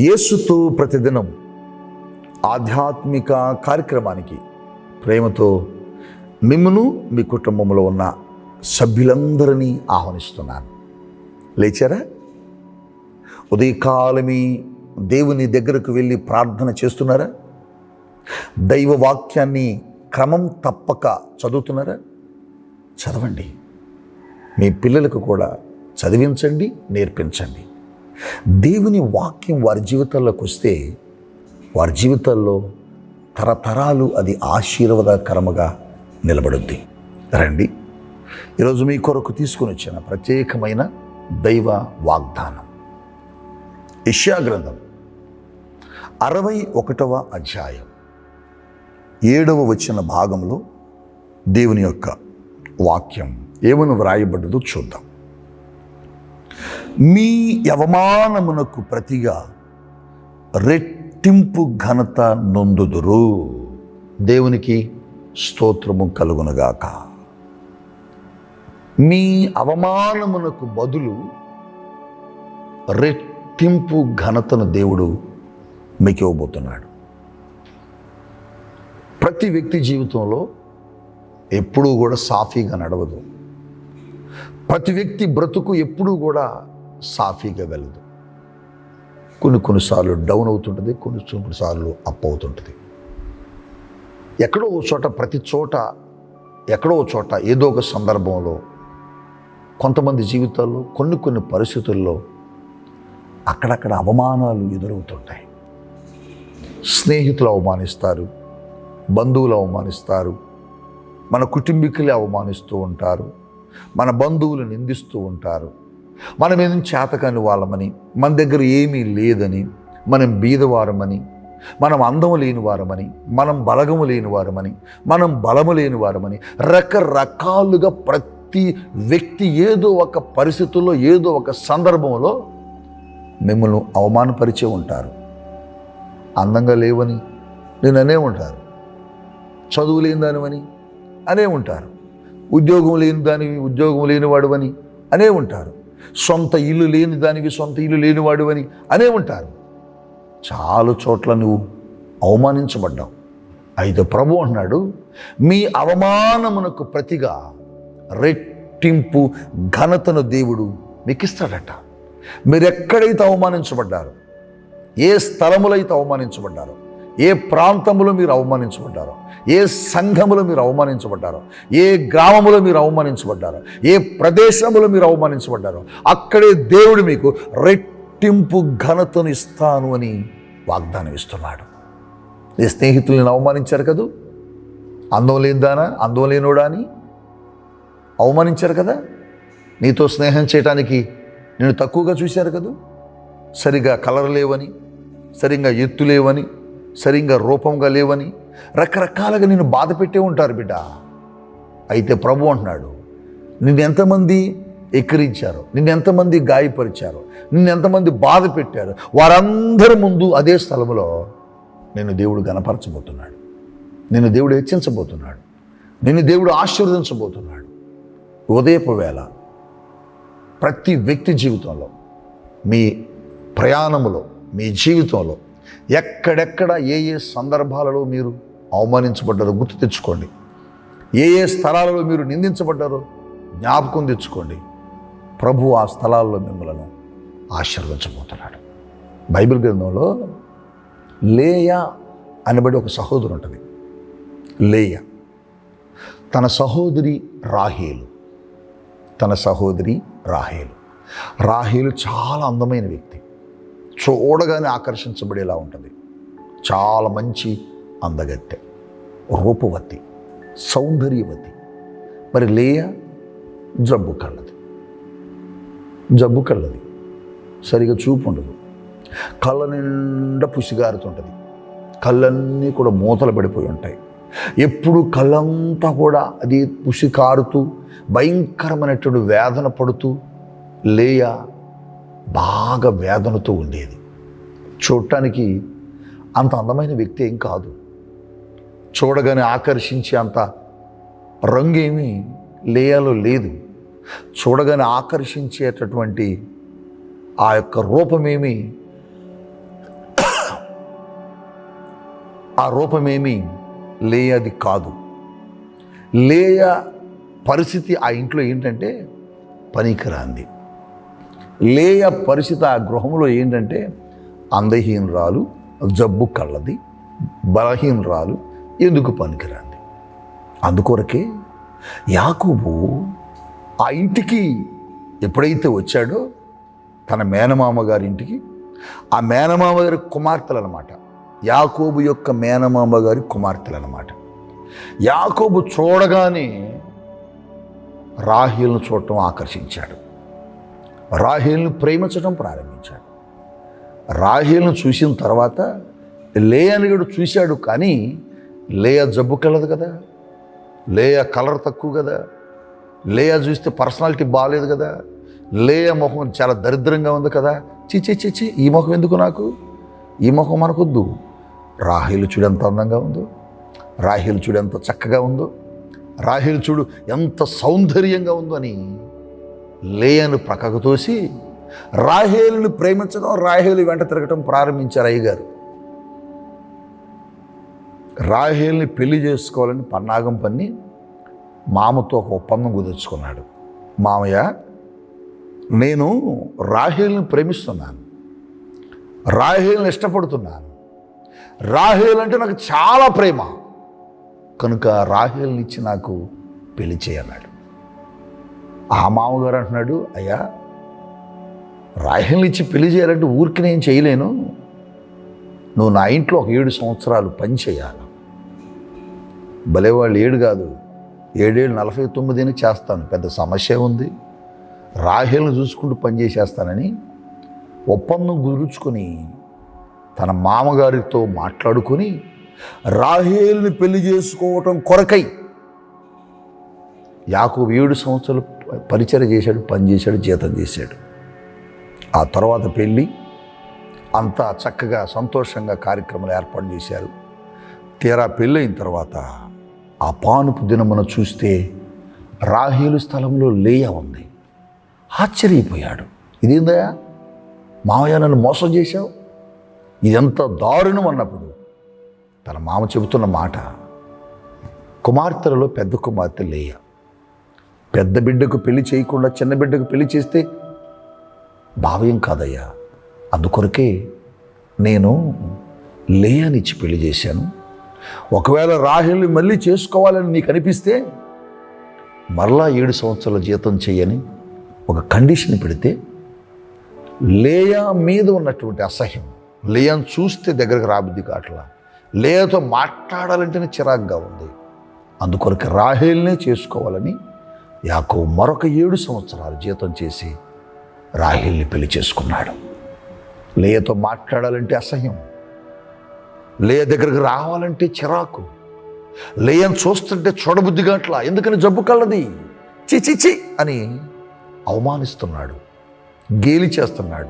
యేసుతో ప్రతిదినం ఆధ్యాత్మిక కార్యక్రమానికి ప్రేమతో మిమ్మను మీ కుటుంబంలో ఉన్న సభ్యులందరినీ ఆహ్వానిస్తున్నాను. లేచారా? ఉదయకాలమి దేవుని దగ్గరకు వెళ్ళి ప్రార్థన చేస్తున్నారా? దైవ వాక్యాన్ని క్రమం తప్పక చదువుతున్నారా? చదవండి. మీ పిల్లలకు కూడా చదివించండి నేర్పించండి. దేవుని వాక్యం వారి జీవితాల్లోకి వస్తే వారి జీవితాల్లో తరతరాలు అది ఆశీర్వాదకరముగా నిలబడుద్ది. రండి. ఈరోజు మీ కొరకు తీసుకుని వచ్చిన ప్రత్యేకమైన దైవ వాగ్దానం. ఇష్యా గ్రంథం అరవై ఒకటవ అధ్యాయం ఏడవ వచ్చిన భాగంలో దేవుని యొక్క వాక్యం ఏమని వ్రాయబడ్డదో చూద్దాం. మీ అవమానమునకు ప్రతిగా రెట్టింపు ఘనత నొందుదురు. దేవునికి స్తోత్రము కలుగునగాక. మీ అవమానమునకు బదులు రెట్టింపు ఘనతను దేవుడు మీకు ఇవ్వబోతున్నాడు. ప్రతి వ్యక్తి జీవితంలో ఎప్పుడూ కూడా సాఫీగా నడవదు. ప్రతి వ్యక్తి బ్రతుకు ఎప్పుడూ కూడా సాఫీగా వెళ్ళదు. కొన్ని కొన్నిసార్లు డౌన్ అవుతుంటుంది కొన్ని కొన్నిసార్లు అప్ అవుతుంటుంది. ఎక్కడో ఒక చోట ప్రతి చోట ఎక్కడో ఒక చోట ఏదో ఒక సందర్భంలో కొంతమంది జీవితాల్లో కొన్ని కొన్ని పరిస్థితుల్లో అక్కడక్కడ అవమానాలు ఎదురవుతుంటాయి. స్నేహితులు అవమానిస్తారు బంధువులు అవమానిస్తారు మన కుటుంబీకులే అవమానిస్తూ ఉంటారు. మన బంధువులు నిందిస్తూ ఉంటారు. మనం ఏం చేతకాని వాళ్ళమని మన దగ్గర ఏమీ లేదని మనం బీదవారమని మనం అందము లేని వారమని మనం బలగము లేని వారమని మనం బలము లేని వారమని రకరకాలుగా ప్రతి వ్యక్తి ఏదో ఒక పరిస్థితుల్లో ఏదో ఒక సందర్భంలో మిమ్మల్ని అవమానపరిచే ఉంటారు. అందంగా లేవని నేను అనే ఉంటారు. చదువు లేని దానివని అనే ఉంటారు. ఉద్యోగం లేని దానివి ఉద్యోగం లేనివాడు అని అనే ఉంటారు. సొంత ఇల్లు లేని దానివి సొంత ఇల్లు లేనివాడు అని అనే ఉంటారు. చాలా చోట్ల నువ్వు అవమానించబడ్డావు. అయితే ప్రభు అన్నాడు మీ అవమానమునకు ప్రతిగా రెట్టింపు ఘనతను దేవుడు మీకు ఇస్తాడట మీరు ఎక్కడైతే అవమానించబడ్డారు ఏ స్థలములైతే అవమానించబడ్డారు ఏ ప్రాంతములో మీరు అవమానించబడ్డారో ఏ సంఘములో మీరు అవమానించబడ్డారో ఏ గ్రామములో మీరు అవమానించబడ్డారో ఏ ప్రదేశములో మీరు అవమానించబడ్డారో అక్కడే దేవుడు మీకు రెట్టింపు ఘనతను ఇస్తాను అని వాగ్దానం ఇస్తున్నాడు నీ స్నేహితులను అవమానించారు కదూ? అందం లేనిదానా అందం లేనోడా అని? అవమానించారు కదా? నీతో స్నేహం చేయటానికి నేను తక్కువగా చూశారు కదూ? సరిగా కలర్ లేవని సరిగ్గా ఎత్తు లేవని సరిగ్గా రూపంగా లేవని రకరకాలుగా నేను బాధ పెట్టే ఉంటారు బిడ్డ. అయితే ప్రభు అంటున్నాడు నిన్ను ఎంతమంది ఎక్కిరించారు? నిన్ను ఎంతమంది గాయపరిచారు? నిన్ను ఎంతమంది బాధ పెట్టారు? వారందరి ముందు అదే స్థలంలో నేను దేవుడు గనపరచబోతున్నాడు నిన్ను దేవుడు హెచ్చించబోతున్నాడు. నిన్ను దేవుడు ఆశీర్వదించబోతున్నాడు. ఉదయపు వేళ ప్రతి వ్యక్తి జీవితంలో మీ ప్రయాణంలో మీ జీవితంలో ఎక్కడెక్కడ ఏ ఏ సందర్భాలలో మీరు అవమానించబడ్డారో గుర్తు తెచ్చుకోండి. ఏ ఏ స్థలాలలో మీరు నిందించబడ్డారో జ్ఞాపకం తెచ్చుకోండి. ప్రభు ఆ స్థలాల్లో మిమ్మల్ని ఆశీర్వదించబోతున్నాడు. బైబిల్ గ్రంథంలో లేయా అనబడి ఒక సహోదరు ఉంటుంది. లేయ. తన సహోదరి రాహేలు. తన సహోదరి రాహేలు. రాహేలు చాలా అందమైన వ్యక్తి. చూడగానే ఆకర్షించబడేలా ఉంటుంది. చాలా మంచి అందగత్తె రూపవతి సౌందర్యవతి. మరి లేయ జబ్బు కళ్ళది. జబ్బు కళ్ళది. సరిగా చూపు ఉండదు. కళ్ళ నిండా పుసిగారుతుంటుంది. కళ్ళన్నీ కూడా మూతలు పడిపోయి ఉంటాయి. ఎప్పుడు కళ్ళంతా కూడా అది పుసి కారుతూ భయంకరమైనటువంటి వేదన పడుతూ లేయ బాగా వేదనతో ఉండేది. చూడటానికి అంత అందమైన వ్యక్తి ఏం కాదు. చూడగానే ఆకర్షించే అంత రంగేమీ లేయాలో లేదు. చూడగానే ఆకర్షించేటటువంటి ఆ యొక్క రూపమేమి ఆ రూపమేమి లేయది కాదు. లేయ పరిస్థితి ఆ ఇంట్లో ఏంటంటే పనికిరాంది. లేయ పరిస్థితి ఆ గృహంలో ఏంటంటే అందహీనరాలు జబ్బు కళ్ళది బలహీనరాలు ఎందుకు పనికిరాంది? అందుకొరకే యాకూబు ఆ ఇంటికి ఎప్పుడైతే వచ్చాడో తన మేనమామ గారి ఇంటికి ఆ మేనమామ గారి కుమార్తెలు అనమాట యాకోబు యొక్క మేనమామ గారి కుమార్తెలు అనమాట యాకోబు చూడగానే రాహిల్ను చూడటం ఆకర్షించాడు. రాహేల్ను ప్రేమించడం ప్రారంభించాడు. రాహేల్ను చూసిన తర్వాత లేయనిగడు చూశాడు కానీ లేయ జబ్బు కలదు కదా లేయ కలర్ తక్కువ కదా లేయ చూస్తే పర్సనాలిటీ బాగాలేదు కదా లేయ ముఖం చాలా దరిద్రంగా ఉంది కదా. చిచి చిచి ఈ ముఖం ఎందుకు నాకు? ఈ ముఖం మనకొద్దు. రాహిల్ చూడు ఎంత అందంగా ఉందో రాహిల్ చూడు ఎంత చక్కగా ఉందో రాహిల్ చూడు ఎంత సౌందర్యంగా ఉందో అని లేయను ప్రక్కకు తోసి రాహేలును ప్రేమించడం రాహేలు వెంట తిరగటం ప్రారంభించారు అయ్యగారు. రాహేల్ని పెళ్ళి చేసుకోవాలని పన్నాగం పన్ని మామతో ఒక ఒప్పందం కుదుర్చుకున్నాడు. మామయ్య నేను రాహేల్ని ప్రేమిస్తున్నాను. రాహేల్ని ఇష్టపడుతున్నాను. రాహేల్ అంటే నాకు చాలా ప్రేమ. కనుక రాహేల్ని ఇచ్చి నాకు పెళ్ళి చేయన్నాడు. ఆ మామగారు అంటున్నాడు అయ్యా రాహేల్ని ఇచ్చి పెళ్ళి చేయాలంటే ఊరికి నేను చేయలేను. నువ్వు నా ఇంట్లో ఒక ఏడు సంవత్సరాలు పని చేయాలి. భలేవాళ్ళు ఏడు కాదు ఏడేళ్ళు నలభై తొమ్మిదిని చేస్తాను. పెద్ద సమస్య ఉంది. రాహేల్ని చూసుకుంటూ పనిచేసేస్తానని ఒప్పందం కుదుర్చుకొని తన మామగారితో మాట్లాడుకొని రాహేల్ని పెళ్ళి చేసుకోవటం కొరకై యాకు ఏడు సంవత్సరాలు పరిచయం చేశాడు పని చేశాడు జీతం చేశాడు ఆ తర్వాత పెళ్ళి అంతా చక్కగా సంతోషంగా కార్యక్రమాలు ఏర్పాటు చేశారు. తీరా పెళ్ళైన తర్వాత ఆ పానుపు దినమున చూస్తే రాహేలు స్థలంలో లేయ ఉంది. ఆశ్చర్యపోయాడు. ఇదేందయా మామయ్య నన్ను మోసం చేశావు? ఇదంత దారుణం అన్నప్పుడు తన మామ చెబుతున్న మాట కుమార్తెలలో పెద్ద కుమార్తె లేయ. పెద్ద బిడ్డకు పెళ్ళి చేయకుండా చిన్న బిడ్డకు పెళ్ళి చేస్తే భావ్యం కాదయ్యా. అందుకొరకే నేను లేయానిచ్చి పెళ్ళి చేశాను. ఒకవేళ రాహిల్ని మళ్ళీ చేసుకోవాలని నీకు అనిపిస్తే మరలా ఏడు సంవత్సరాల జీతం చేయని ఒక కండిషన్ పెడితే లేయా మీద ఉన్నటువంటి అసహ్యం లేయాను చూస్తే దగ్గరకు రాబుద్ది కాట్లా లేయతో మాట్లాడాలంటేనే చిరాగ్గా ఉంది. అందుకొరకు రాహేల్నే చేసుకోవాలని యాకో మరొక ఏడు సంవత్సరాలు జీతం చేసి రాహిల్ని పెళ్ళి చేసుకున్నాడు. లేయతో మాట్లాడాలంటే అసహ్యం. లేయ దగ్గరకు రావాలంటే చిరాకు. లేయను చూస్తుంటే చూడబుద్ధిగా అట్లా ఎందుకని జబ్బు కళ్ళది? చి చి చి అని అవమానిస్తున్నాడు. గేలి చేస్తున్నాడు.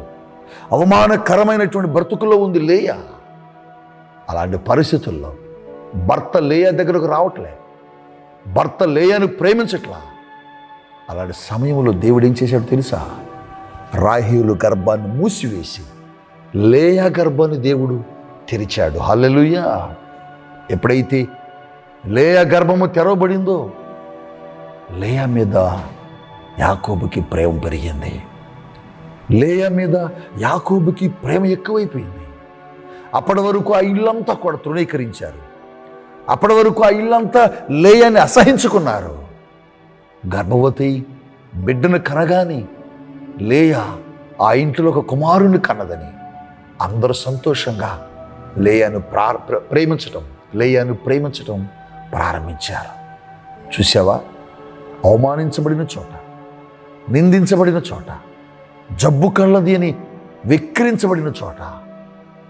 అవమానకరమైనటువంటి బ్రతుకులో ఉంది లేయ. అలాంటి పరిస్థితుల్లో భర్త లేయ దగ్గరకు రావట్లే. భర్త లేయను ప్రేమించట్లా. అలాంటి సమయంలో దేవుడు ఏం చేశాడు తెలుసా? రాహీలు గర్భాన్ని మూసివేసి లేయా గర్భాన్ని దేవుడు తెరిచాడు. హల్లెలుయ్యా ఎప్పుడైతే లేయా గర్భము తెరవబడిందో లేయా మీద యాకోబుకి ప్రేమ పెరిగింది. లేయ మీద యాకోబుకి ప్రేమ ఎక్కువైపోయింది. అప్పటి వరకు ఆ ఇల్లంతా కూడా తృణీకరించారు. అప్పటి వరకు ఆ ఇల్లంతా లేయని అసహించుకున్నారు. గర్భవతి బిడ్డను కనగాని లేయా ఆ ఇంట్లో ఒక కుమారుని కన్నదని అందరూ సంతోషంగా లేయాను ప్రా ప్ర- ప్రేమించటం లేయాను ప్రేమించటం ప్రారంభించారు. చూసావా అవమానించబడిన చోట నిందించబడిన చోట జబ్బు కళ్ళది అని విక్రించబడిన చోట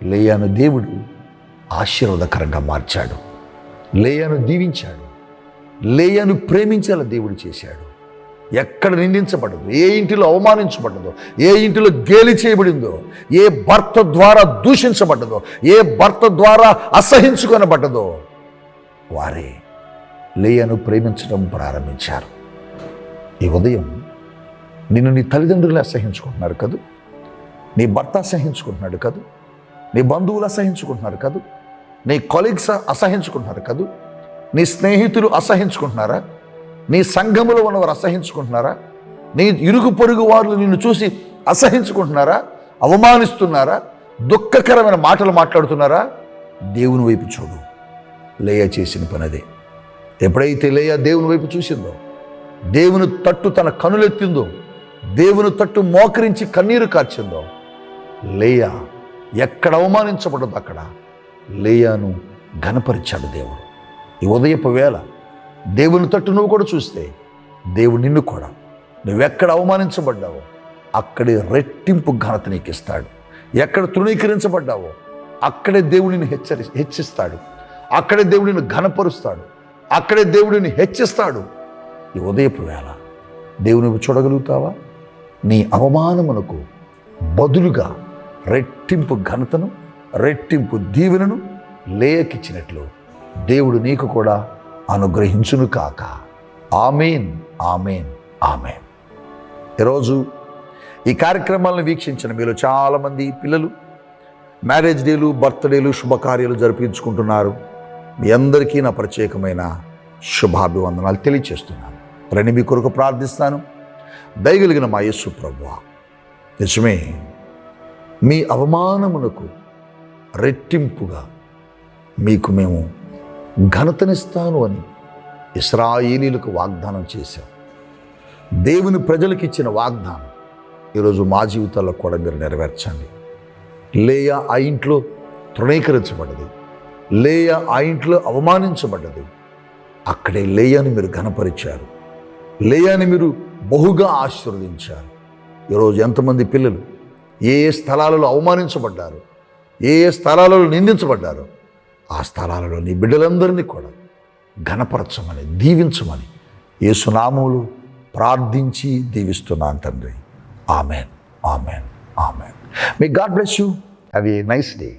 లేయాను దేవుడు ఆశీర్వాదకరంగా మార్చాడు. లేయాను దీవించాడు. లేయను ప్రేమించేలా దేవుడు చేశాడు. ఎక్కడ నిందించబడదు ఏ ఇంటిలో అవమానించబడ్డదో ఏ ఇంటిలో గేలి చేయబడిందో ఏ భర్త ద్వారా దూషించబడ్డదో ఏ భర్త ద్వారా అసహించుకొనబడ్డదో వారే లేయను ప్రేమించడం ప్రారంభించారు. ఈ ఉదయం నిన్ను నీ తల్లిదండ్రులు అసహించుకుంటున్నారు కదూ? నీ భర్త అసహించుకుంటున్నాడు కదూ? నీ బంధువులు అసహించుకుంటున్నారు కదూ? నీ కొలీగ్స్ అసహించుకుంటున్నారు కదూ? నీ స్నేహితులు అసహించుకుంటున్నారా? నీ సంఘములో ఉన్నవారు అసహించుకుంటున్నారా? నీ ఇరుగు పొరుగు వారు నిన్ను చూసి అసహించుకుంటున్నారా? అవమానిస్తున్నారా? దుఃఖకరమైన మాటలు మాట్లాడుతున్నారా? దేవుని వైపు చూడు. లేయ చేసిన పని అదే ఎప్పుడైతే లేయ దేవుని వైపు చూసిందో? దేవుని తట్టు తన కనులెత్తిందో? దేవుని తట్టు మోకరించి కన్నీరు కార్చిందో? లేయ ఎక్కడ అవమానించబడదు అక్కడ? లేయాను ఘనపరిచాడు దేవుడు. ఈ ఉదయపు వేళ దేవుని తట్టు నువ్వు కూడా చూస్తే దేవుడు నిన్ను కూడా. నువ్వెక్కడ అవమానించబడ్డావో అక్కడే రెట్టింపు ఘనత నీకు ఇస్తాడు ఎక్కడ తృణీకరించబడ్డావో అక్కడే దేవుడిని హెచ్చరి హెచ్చిస్తాడు. అక్కడే దేవుడిని ఘనపరుస్తాడు. అక్కడే దేవుడిని హెచ్చిస్తాడు. ఈ ఉదయపు వేళ దేవుని చూడగలుగుతావా? నీ అవమానమునకు బదులుగా రెట్టింపు ఘనతను రెట్టింపు దీవెనను లేయకిచ్చినట్లు దేవుడు నీకు కూడా అనుగ్రహించును కాక. Amen amen amen. ఈరోజు ఈ కార్యక్రమాలను వీక్షించిన మీలో చాలామంది పిల్లలు మ్యారేజ్ డేలు బర్త్డేలు శుభకార్యాలు జరిపించుకుంటున్నారు. మీ అందరికీ నా ప్రత్యేకమైన శుభాభివందనాలు తెలియచేస్తున్నాను. రండి మీ కొరకు ప్రార్థిస్తాను. దయగలిగిన మా యేసు ప్రభు నిజమే మీ అవమానమునకు రెట్టింపుగా మీకు మేము ఘనతనిస్తాను అని ఇస్రాయేలీలకు వాగ్దానం చేశావు దేవుని ప్రజలకు ఇచ్చిన వాగ్దానం ఈరోజు మా జీవితాల్లో కూడా మీరు నెరవేర్చండి. లేయ ఆ ఇంట్లో తృణీకరించబడ్డది. లేయ ఆ ఇంట్లో అవమానించబడ్డది. అక్కడే లేయని మీరు ఘనపరిచారు. లేయని మీరు బహుగా ఆశీర్వదించారు. ఈరోజు ఎంతమంది పిల్లలు ఏ ఏ స్థలాలలో అవమానించబడ్డారు? ఏ ఏ స్థలాలలో నిందించబడ్డారు? ఆ స్థలాలలో నీ బిడ్డలందరినీ కూడా ఘనపరచమని దీవించమని యేసునామములు ప్రార్థించి దీవిస్తున్నాను తండ్రి. Amen. Amen. Amen. Me God bless you have a nice day